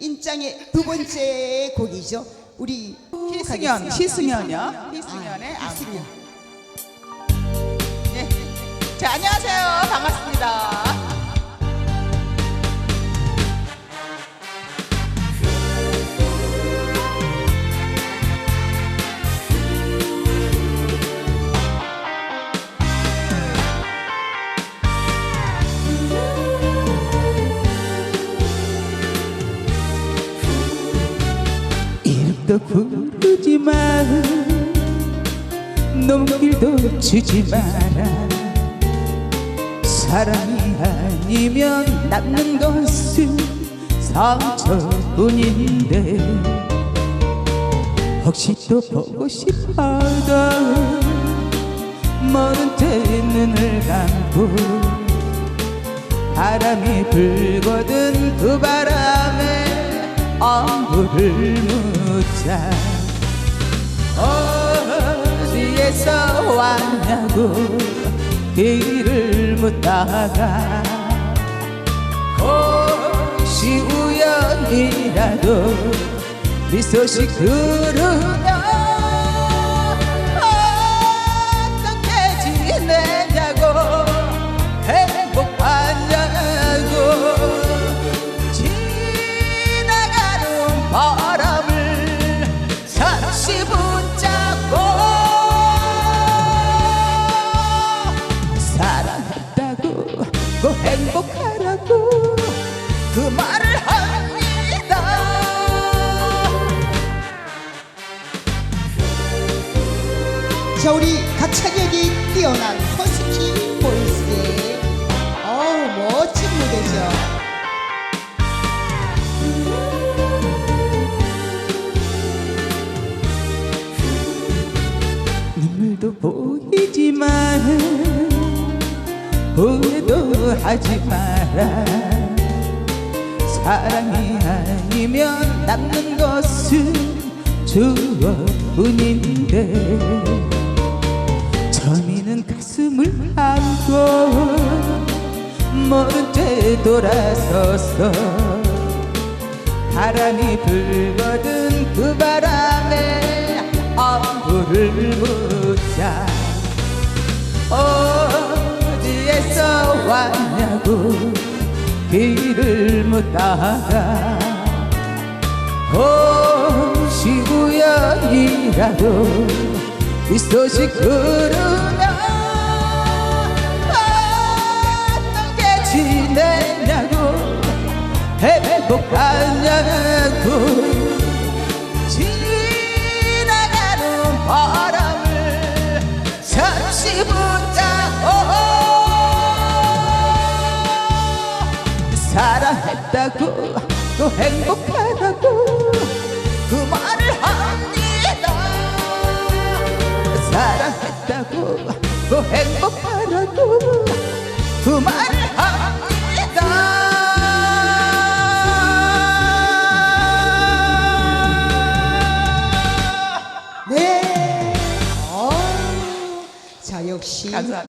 인장의 두 번째 곡이죠. 우리 희승연. 희승연이요. 희승연의 아. 희승연. 예. 자, 안녕하세요. 반갑습니다. 이름도 부르지 마 눈길도 주지 마라. 사랑이 아니면 남는 것은 상처뿐인데 혹시 또 보고 싶어도 먼때 눈을 감고 바람이 불거든 그 바람 에 안부를 묻자. 어디에서 왔냐고 길을 묻다가 혹시 우연이라도 미소씩 들으면 그 말을 합니다 자 우리 가창력이 뛰어난 허스키 보이스의 어우 멋진 무대죠. 눈물도 보이지만 후회도 하지 마라 사랑이 아니면 남는 것은 추억뿐인데 저미는 가슴을 안고 모른 채 돌아섰어. 바람이 불거든 그 바람에 안부를 묻자 어디에서 왔냐고 길을 묻다가 혹시 우연이라도 이 소식 들으 사랑했다고 또 행복하다고 그 말을 합니다 사랑했다고 또 행복하다고 그 말을 합니다 네. 어우, 자 역시 감사합니다.